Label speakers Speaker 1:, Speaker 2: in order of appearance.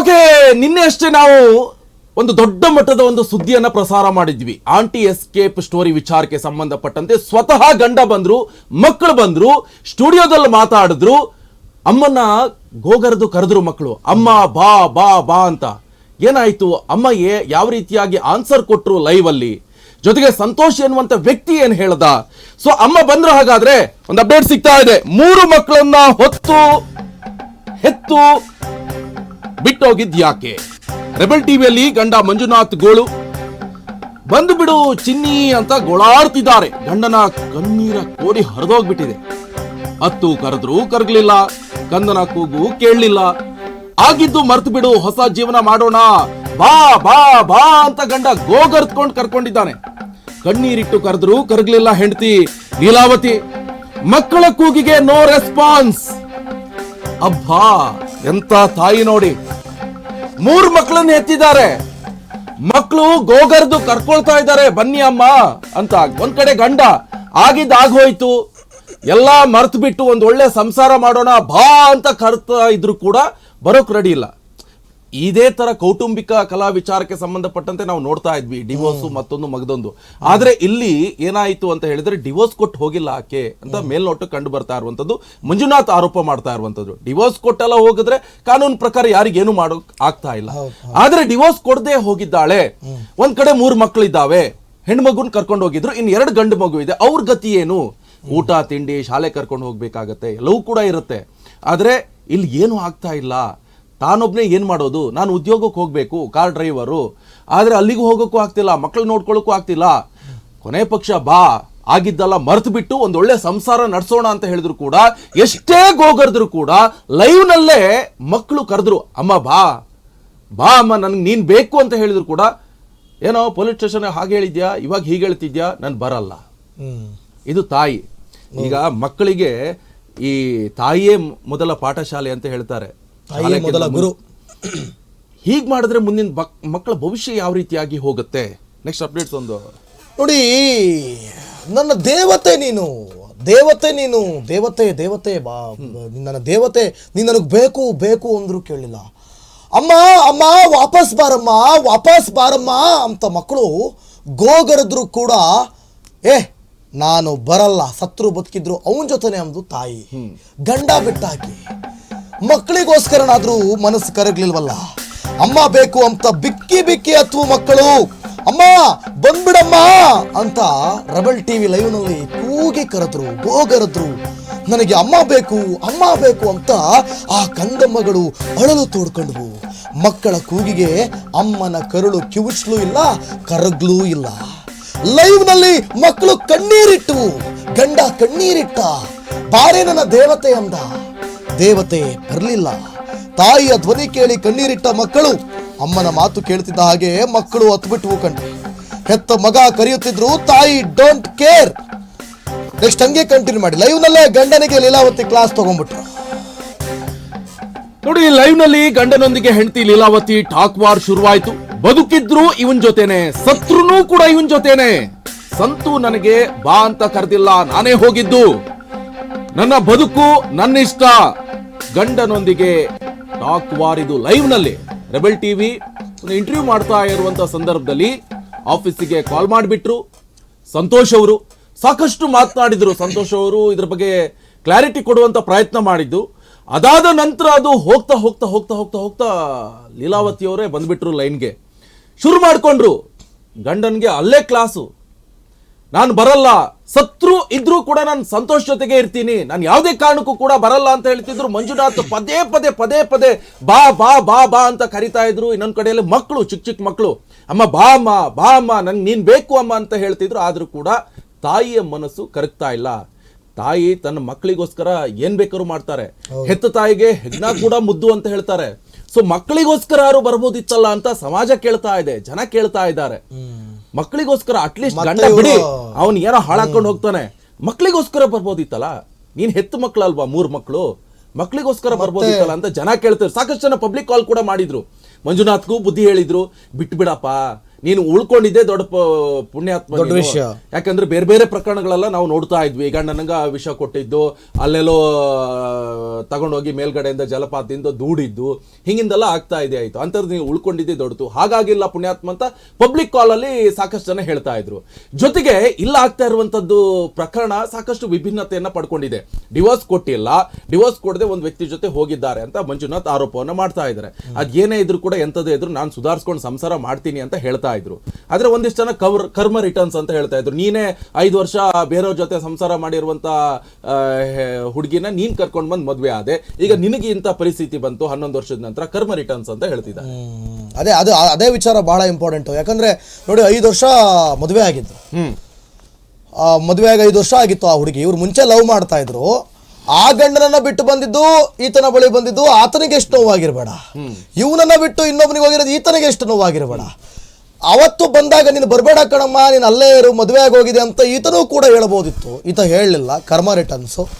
Speaker 1: Okay, ನಿನ್ನೆ ಅಷ್ಟೇ ನಾವು ಒಂದು ದೊಡ್ಡ ಮಟ್ಟದ ಒಂದು ಸುದ್ದಿಯನ್ನ ಪ್ರಸಾರ ಮಾಡಿದ್ವಿ. ಆಂಟಿ ಎಸ್ಕೇಪ್ ಸ್ಟೋರಿ ವಿಚಾರಕ್ಕೆ ಸಂಬಂಧಪಟ್ಟಂತೆ ಸ್ವತಃ ಗಂಡ ಬಂದ್ರು, ಮಕ್ಕಳು ಬಂದ್ರು, ಸ್ಟುಡಿಯೋದಲ್ಲಿ ಮಾತಾಡಿದ್ರು. ಅಮ್ಮನ ಗೋಗರದು ಕರೆದ್ರು ಮಕ್ಕಳು. ಅಮ್ಮ, ಬಾ ಬಾ ಬಾ ಅಂತ. ಏನಾಯ್ತು? ಅಮ್ಮ ಏ- ಯಾವ ರೀತಿಯಾಗಿ ಆನ್ಸರ್ ಕೊಟ್ಟರು ಲೈವ್ ಅಲ್ಲಿ ಜೊತೆಗೆ ಸಂತೋಷ್ ಎನ್ನುವಂತ ವ್ಯಕ್ತಿ ಏನ್ ಹೇಳ್ದ? ಸೊ ಅಮ್ಮ ಬಂದ್ರು ಹಾಗಾದ್ರೆ ಒಂದು ಅಪ್ಡೇಟ್ ಸಿಗ್ತಾ ಇದೆ. ಮೂರು ಮಕ್ಕಳನ್ನ ಹೊತ್ತು, ಹೆತ್ತು ಬಿಟ್ಟೋಗಿದ್ ಯಾಕೆ ರೆಬಲ್ ಟಿವಿಯಲ್ಲಿ ಗಂಡ ಮಂಜುನಾಥ್ ಗೋಳು. ಬಂದು ಬಿಡು ಚಿನ್ನಿ ಅಂತ ಗೋಳಾಡ್ತಿದ್ದಾರೆ. ಗಂಡನ ಕಣ್ಣೀರ ಕೋಡಿ ಹರಿದೋಗ್ಬಿಟ್ಟಿದೆ. ಹತ್ತು ಕರೆದ್ರು ಕರಗ್ಲಿಲ್ಲ, ಕಂದನ ಕೂಗು ಕೇಳಲಿಲ್ಲ. ಆಗಿದ್ದು ಮರ್ತು ಬಿಡು, ಹೊಸ ಜೀವನ ಮಾಡೋಣ. ಬಾ ಬಾ ಬಾ ಅಂತ ಗಂಡ ಗೋಗರ್ತ್ಕೊಂಡು ಕರ್ಕೊಂಡಿದ್ದಾನೆ. ಕಣ್ಣೀರಿಟ್ಟು ಕರೆದ್ರು ಕರಗ್ಲಿಲ್ಲ ಹೆಂಡತಿ ಲೀಲಾವತಿ. ಮಕ್ಕಳ ಕೂಗಿಗೆ ನೋ ರೆಸ್ಪಾನ್ಸ್. ಅಬ್ಬಾ, ಎಂತ ತಾಯಿ ನೋಡಿ. ಮೂರ್ ಮಕ್ಕಳನ್ನ ಎತ್ತಿದ್ದಾರೆ. ಮಕ್ಕಳು ಗೋಗರ್ದು ಕರ್ಕೊಳ್ತಾ ಇದ್ದಾರೆ, ಬನ್ನಿ ಅಮ್ಮ ಅಂತ ಒಂದ್ ಕಡೆ ಗಂಡ ಆಗಿದ್ದ ಆಗೋಯ್ತು ಎಲ್ಲಾ ಮರ್ತು ಬಿಟ್ಟು ಒಂದ್ ಒಳ್ಳೆ ಸಂಸಾರ ಮಾಡೋಣ ಬಾ ಅಂತ ಕರ್ತಾ ಇದ್ರು ಕೂಡ ಬರೋಕ್ ರೆಡಿ ಇಲ್ಲ. ಇದೇ ತರ ಕೌಟುಂಬಿಕ ಕಲಾ ವಿಚಾರಕ್ಕೆ ಸಂಬಂಧಪಟ್ಟಂತೆ ನಾವು ನೋಡ್ತಾ ಇದ್ವಿ ಡಿವೋರ್ಸ್ ಮತ್ತೊಂದು ಮಗದೊಂದು. ಆದ್ರೆ ಇಲ್ಲಿ ಏನಾಯ್ತು ಅಂತ ಹೇಳಿದ್ರೆ ಡಿವೋರ್ಸ್ ಕೊಟ್ಟು ಹೋಗಿಲ್ಲ ಆಕೆ ಅಂತ ಮೇಲ್ನೋಟಕ್ಕೆ ಕಂಡು ಬರ್ತಾ ಇರುವಂತದ್ದು ಮಂಜುನಾಥ್ ಆರೋಪ ಮಾಡ್ತಾ ಇರುವಂತದ್ದು ಡಿವೋರ್ಸ್ ಕೊಟ್ಟೆಲ್ಲ ಹೋಗಿದ್ರೆ ಕಾನೂನು ಪ್ರಕಾರ ಯಾರಿಗೇನು ಮಾಡೋಕ್ ಆಗ್ತಾ ಇಲ್ಲ. ಆದ್ರೆ ಡಿವೋರ್ಸ್ ಕೊಡದೆ ಹೋಗಿದ್ದಾಳೆ. ಒಂದ್ ಕಡೆ ಮೂರ್ ಮಕ್ಕಳಿದ್ದಾವೆ ಹೆಣ್ಮಗುನ್ ಕರ್ಕೊಂಡು ಹೋಗಿದ್ರು ಇನ್ ಎರಡು ಗಂಡು ಮಗು ಇದೆ. ಅವ್ರ ಗತಿ ಏನು? ಊಟ ತಿಂಡಿ ಶಾಲೆ ಕರ್ಕೊಂಡು ಹೋಗ್ಬೇಕಾಗತ್ತೆ. ಎಲ್ಲವೂ ಕೂಡ ಇರುತ್ತೆ. ಆದ್ರೆ ಇಲ್ಲಿ ಏನು ಆಗ್ತಾ ಇಲ್ಲ? ತಾನೊಬ್ನೇ ಏನು ಮಾಡೋದು? ನಾನು ಉದ್ಯೋಗಕ್ಕೆ ಹೋಗಬೇಕು ಕಾರ್ ಡ್ರೈವರು. ಆದ್ರೆ ಅಲ್ಲಿಗೂ ಹೋಗೋಕ್ಕೂ ಆಗ್ತಿಲ್ಲ ಮಕ್ಕಳು ನೋಡ್ಕೊಳ್ಳೋಕ್ಕೂ ಆಗ್ತಿಲ್ಲ. ಕೊನೆ ಪಕ್ಷ ಬಾ ಆಗಿದ್ದಲ್ಲ ಮರೆತು ಬಿಟ್ಟು ಒಂದೊಳ್ಳೆ ಸಂಸಾರ ನಡೆಸೋಣ ಅಂತ ಹೇಳಿದ್ರು ಕೂಡ ಎಷ್ಟೇ ಗೋಗರ್ದ್ರು ಕೂಡ ಲೈವ್ನಲ್ಲೇ ಮಕ್ಕಳು ಕರೆದ್ರು ಅಮ್ಮ ಬಾ ಬಾ ಅಮ್ಮ ನನಗೆ ನೀನು ಬೇಕು ಅಂತ ಹೇಳಿದ್ರು ಕೂಡ ಏನೋ ಪೊಲೀಸ್ ಸ್ಟೇಷನ್ ಹಾಗೆ ಹೇಳಿದ್ಯಾ ಇವಾಗ ಹೀಗೆ ಹೇಳ್ತಿದ್ಯಾ ನಾನು ಬರಲ್ಲ. ಇದು ತಾಯಿ. ಈಗ ಮಕ್ಕಳಿಗೆ ಈ ತಾಯಿಯೇ ಮೊದಲ ಪಾಠಶಾಲೆ ಅಂತ ಹೇಳ್ತಾರೆ.
Speaker 2: ತಾಯಿಯೇ ಮೊದಲ ಗುರು.
Speaker 1: ಹೀಗೆ ಮಾಡಿದ್ರೆ ಮುಂದಿನ ಬಕ್- ಮಕ್ಕಳ ಭವಿಷ್ಯ ಯಾವ ರೀತಿಯಾಗಿ ಹೋಗುತ್ತೆ? ನೆಕ್ಸ್ಟ್ ಅಪ್ಡೇಟ್ಸ್ ಒಂದು.
Speaker 2: ನೋಡಿ ನನ್ನ ದೇವತೆ ನೀನು ದೇವತೆ ನೀನು ದೇವತೆ ದೇವತೆ ಬಾ ನನ್ನ ದೇವತೆ ನೀನು ನನಗೆ ಬೇಕು ಬೇಕು ಅಂದ್ರು ಕೇಳಲಿಲ್ಲ ಅಮ್ಮ ಅಮ್ಮ ವಾಪಸ್ ಬಾರಮ್ಮ ವಾಪಸ್ ಬಾರಮ್ಮ ಅಂತ ಮಕ್ಕಳು ಗೋಗರದ್ರು ಕೂಡ ಏ ನಾನು ಬರಲ್ಲ ಸತ್ರು ಬದುಕಿದ್ರು ಅವನ ಜೊತೆನೆ ಅಂದು ತಾಯಿ. ಗಂಡ ಬಿಟ್ಟಾಕಿ. ಮಕ್ಕಳಿಗೋಸ್ಕರನಾದ್ರೂ ಮನಸ್ಸು ಕರಗ್ಲಿಲ್ವಲ್ಲ? ಅಮ್ಮ ಬೇಕು ಅಂತ ಬಿಕ್ಕಿ ಬಿಕ್ಕಿ ಹತ್ತುವ ಮಕ್ಕಳು. ಅಮ್ಮ, ಬಂದ್ಬಿಡಮ್ಮ ಅಂತ ರಬಲ್ ಟಿವಿ ಲೈವ್ನಲ್ಲಿ ಕೂಗಿ ಕರೆದ್ರು ಹೋಗರದ್ರು ನನಗೆ ಅಮ್ಮ ಬೇಕು ಅಮ್ಮ ಬೇಕು ಅಂತ ಆ ಕಂದಮ್ಮಗಳು ಅಳಲು ತೋಡ್ಕೊಂಡ್ವು. ಮಕ್ಕಳ ಕೂಗಿಗೆ ಅಮ್ಮನ ಕರುಳು ಕಿವುಚ್ಲೂ ಇಲ್ಲ, ಕರಗ್ಲೂ ಇಲ್ಲ. ಲೈವ್ನಲ್ಲಿ ಮಕ್ಕಳು ಕಣ್ಣೀರಿಟ್ಟವು ಗಂಡ ಕಣ್ಣೀರಿಟ್ಟ, ಬಾರೆ ನನ್ನ ದೇವತೆ ಅಂದ. ದೇವತೆ ಬರಲಿಲ್ಲ ತಾಯಿಯ ಧ್ವನಿ ಕೇಳಿ ಕಣ್ಣೀರಿಟ್ಟ ಮಕ್ಕಳು ಅಮ್ಮನ ಮಾತು ಕೇಳ್ತಿದ್ದ ಹಾಗೆ ಮಕ್ಕಳು ಹತ್ಬಿಟ್ವು ಕಣ್ರಿ. ಹೆತ್ತ ಮಗ ಕರೆಯುತ್ತಿದ್ರು, ತಾಯಿ ಡೋಂಟ್ ಕೇರ್ ನೆಕ್ಸ್ಟ್ ಹಂಗೆ ಕಂಟಿನ್ಯೂ ಮಾಡಿ. ಲೈವ್ ನಲ್ಲೇ ಗಂಡನಿಗೆ ಲೀಲಾವತಿ ಕ್ಲಾಸ್ ತಗೊಂಡ್ಬಿಟ್ರು.
Speaker 1: ನೋಡಿ ಲೈವ್ನಲ್ಲಿ ಗಂಡನೊಂದಿಗೆ ಹೆಂಡತಿ ಲೀಲಾವತಿ ಟಾಕ್ ವಾರ್ ಶುರುವಾಯ್ತು. ಬದುಕಿದ್ರು ಇವನ್ ಜೊತೆನೆ ಸತ್ರುನು ಕೂಡ ಇವನ್ ಜೊತೆನೆ. ಸಂತು ನನಗೆ ಬಾ ಅಂತ ಕರೆದಿಲ್ಲ, ನಾನೇ ಹೋಗಿದ್ದು. ನನ್ನ ಬದುಕು ನನ್ನ ಇಷ್ಟ ಗಂಡನೊಂದಿಗೆ ಟಾಕ್ ವಾರ್ ಇದು ಲೈವ್ನಲ್ಲಿ ರೆಬಲ್ ಟಿವಿ ಇಂಟರ್ವ್ಯೂ ಮಾಡ್ತಾ ಇರುವಂತ ಸಂದರ್ಭದಲ್ಲಿ ಆಫೀಸಿಗೆ ಕಾಲ್ ಮಾಡಿಬಿಟ್ರು. ಸಂತೋಷ್ ಅವರು, ಸಾಕಷ್ಟು ಮಾತನಾಡಿದ್ರು. ಸಂತೋಷ್ ಅವರು ಇದ್ರ ಬಗ್ಗೆ ಕ್ಲಾರಿಟಿ ಕೊಡುವಂತ ಪ್ರಯತ್ನ ಮಾಡಿದ್ದು. ಅದಾದ ನಂತರ ಅದು ಹೋಗ್ತಾ ಹೋಗ್ತಾ ಹೋಗ್ತಾ ಹೋಗ್ತಾ ಹೋಗ್ತಾ ಲೀಲಾವತಿ ಅವರೇ ಬಂದ್ಬಿಟ್ರು ಲೈನ್ಗೆ ಶುರು ಮಾಡಿಕೊಂಡ್ರು. ಗಂಡನ್ಗೆ ಅಲ್ಲೇ ಕ್ಲಾಸು ನಾನು ಬರಲ್ಲ. ಸತ್ರು ಇದ್ರೂ ಕೂಡ ನಾನು ಸಂತೋಷ್ ಜೊತೆಗೆ ಇರ್ತೀನಿ. ನಾನು ಯಾವುದೇ ಕಾರಣಕ್ಕೂ ಕೂಡ ಬರಲ್ಲ ಅಂತ ಹೇಳ್ತಿದ್ರು. ಮಂಜುನಾಥ್ ಪದೇ ಪದೇ ಪದೇ ಪದೇ ಬಾ ಬಾ ಬಾ ಬಾ ಅಂತ ಕರಿತಾ ಇದ್ರು. ಇನ್ನೊಂದು ಕಡೆಯಲ್ಲಿ ಮಕ್ಕಳು ಚಿಕ್ಕ ಚಿಕ್ಕ ಮಕ್ಕಳು ಅಮ್ಮ ಬಾ ಅಮ್ಮ ಬಾ ಅಮ್ಮ ನಂಗೆ ನೀನ್ ಬೇಕು ಅಮ್ಮ ಅಂತ ಹೇಳ್ತಿದ್ರು. ಆದ್ರೂ ಕೂಡ ತಾಯಿಯ ಮನಸ್ಸು ಕರಗ್ತಾ ಇಲ್ಲ. ತಾಯಿ ತನ್ನ ಮಕ್ಕಳಿಗೋಸ್ಕರ ಏನ್ ಬೇಕಾದ್ರು ಮಾಡ್ತಾರೆ. ಹೆತ್ತ ತಾಯಿಗೆ ಹೆಗ್ನ ಕೂಡ ಮುದ್ದು ಅಂತ ಹೇಳ್ತಾರೆ. ಸೊ ಮಕ್ಕಳಿಗೋಸ್ಕರ ಯಾರು ಬರ್ಬೋದಿತ್ತಲ್ಲ ಅಂತ ಸಮಾಜ ಕೇಳ್ತಾ ಇದೆ. ಜನ ಕೇಳ್ತಾ ಇದ್ದಾರೆ. ಮಕ್ಕಳಿಗೋಸ್ಕರ ಅಟ್ಲೀಸ್ಟ್ ಗಂಡ ಬಿಡಿ. ಅವನ್ ಏನೋ ಹಾಳಾಕೊಂಡು ಹೋಗ್ತಾನೆ. ಮಕ್ಕಳಿಗೋಸ್ಕರ ಬರ್ಬೋದಿತ್ತಲ್ಲ? ನೀನ್ ಹೆತ್ತು ಮಕ್ಳಲ್ವಾ ಮೂರ್ ಮಕ್ಕಳು ಮಕ್ಕಳಿಗೋಸ್ಕರ ಬರ್ಬೋದಿತ್ತಲ್ಲ ಅಂತ ಜನ ಕೇಳ್ತಾರೆ. ಸಾಕಷ್ಟು ಜನ ಪಬ್ಲಿಕ್ ಕಾಲ್ ಕೂಡ ಮಾಡಿದ್ರು. ಮಂಜುನಾಥ್ಗೂ ಬುದ್ಧಿ ಹೇಳಿದ್ರು. ಬಿಟ್ಟು ಬಿಡಪ್ಪ ನೀನು ಉಳ್ಕೊಂಡಿದ್ದೆ ದೊಡ್ಡ ಪುಣ್ಯಾತ್ಮ
Speaker 2: ದೊಡ್ಡ ವಿಷಯ.
Speaker 1: ಯಾಕಂದ್ರೆ ಬೇರೆ ಬೇರೆ ಪ್ರಕರಣಗಳೆಲ್ಲ ನಾವು ನೋಡ್ತಾ ಇದ್ವಿ. ಈಗ ನನಗ ವಿಷ ಕೊಟ್ಟಿದ್ದು ಅಲ್ಲೆಲ್ಲೋ ತಗೊಂಡೋಗಿ ಮೇಲ್ಗಡೆಯಿಂದ ಜಲಪಾತದಿಂದ ದೂಡಿದ್ದು ಹಿಂಗಿಂದೆಲ್ಲ ಆಗ್ತಾ ಇದೆ ಆಯ್ತು. ಅಂತದ್ದು ನೀವು ಉಳ್ಕೊಂಡಿದ್ದೆ ದೊಡ್ಡದು. ಹಾಗಾಗಿಲ್ಲ ಪುಣ್ಯಾತ್ಮ ಅಂತ ಪಬ್ಲಿಕ್ ಕಾಲಲ್ಲಿ ಸಾಕಷ್ಟು ಜನ ಹೇಳ್ತಾ ಇದ್ರು. ಜೊತೆಗೆ ಇಲ್ಲ ಆಗ್ತಾ ಇರುವಂತದ್ದು ಪ್ರಕರಣ ಸಾಕಷ್ಟು ವಿಭಿನ್ನತೆಯನ್ನ ಪಡ್ಕೊಂಡಿದೆ. ಡಿವೋರ್ಸ್ ಕೊಟ್ಟಿಲ್ಲ. ಡಿವೋರ್ಸ್ ಕೊಡದೆ ಒಂದು ವ್ಯಕ್ತಿ ಜೊತೆ ಹೋಗಿದ್ದಾರೆ ಅಂತ ಮಂಜುನಾಥ್ ಆರೋಪವನ್ನ ಮಾಡ್ತಾ ಇದ್ದಾರೆ. ಅದೇನೇ ಇದ್ರು ಕೂಡ ಎಂತದೇ ಇದ್ರು ನಾನು ಸುಧಾರಿಸ್ಕೊಂಡು ಸಂಸಾರ ಮಾಡ್ತೀನಿ ಅಂತ ಹೇಳ್ತಾ ಇದ್ರು. ಆದ್ರೆ ಒಂದಿಷ್ಟು ಜನ ಕವರ್ ಕರ್ಮ ರಿಟರ್ನ್ಸ್ ಅಂತ ಹೇಳ್ತಾ ಇದ್ರು. ನೀನೇ ಐದು ವರ್ಷ ಬೇರೆಯವ್ರ ಜೊತೆ ಸಂಸಾರ ಮಾಡಿರುವಂತ ಹುಡುಗಿನ ನೀನ್ ಕರ್ಕೊಂಡ್ ಬಂದ್ ಮದ್ವೆ ಆದೆ. ಈಗ ನಿನಗೆ ಇಂಥ ಪರಿಸ್ಥಿತಿ ಬಂತು ಹನ್ನೊಂದು ವರ್ಷದ ನಂತರ ಕರ್ಮ ರಿಟರ್ನ್ಸ್ ಅಂತ ಹೇಳ್ತಿದ್ದಾರೆ.
Speaker 2: ಅದೇ ಅದು ಅದೇ ವಿಚಾರ ಬಹಳ ಇಂಪಾರ್ಟೆಂಟ್ ಯಾಕಂದ್ರೆ ನೋಡಿ ಐದು ವರ್ಷ ಮದುವೆ ಆಗಿತ್ತು. ಮದುವೆ ಆಗಿ ಐದು ವರ್ಷ ಆಗಿತ್ತು ಆ ಹುಡುಗಿ. ಇವ್ರು ಮುಂಚೆ ಲವ್ ಮಾಡ್ತಾ ಇದ್ರು. ಆ ಗಂಡನನ್ನ ಬಿಟ್ಟು ಬಂದಿದ್ದು ಈತನ ಬಳಿ ಬಂದಿದ್ದು ಆತನಿಗೆ ಎಷ್ಟು ನೋವಾಗಿರಬೇಡ. ಇವನನ್ನ ಬಿಟ್ಟು ಇನ್ನೊಬ್ಬನಿಗೆ ಹೋಗಿರೋದು ಈತನಿಗೆ ಎಷ್ಟು ನೋವಾಗಿರ್ಬೇಡ. ಅವತ್ತು ಬಂದಾಗ ನೀನು ಬರಬೇಡ ಕಣಮ್ಮ, ನೀನು ಅಲ್ಲೇ ಇರು ಮದುವೆ ಆಗೋಗಿದೆ ಅಂತ ಈತನೂ ಕೂಡ ಹೇಳ್ಬೋದಿತ್ತು. ಈತ ಹೇಳಲಿಲ್ಲ, ಕರ್ಮ ರಿಟರ್ನ್ಸು.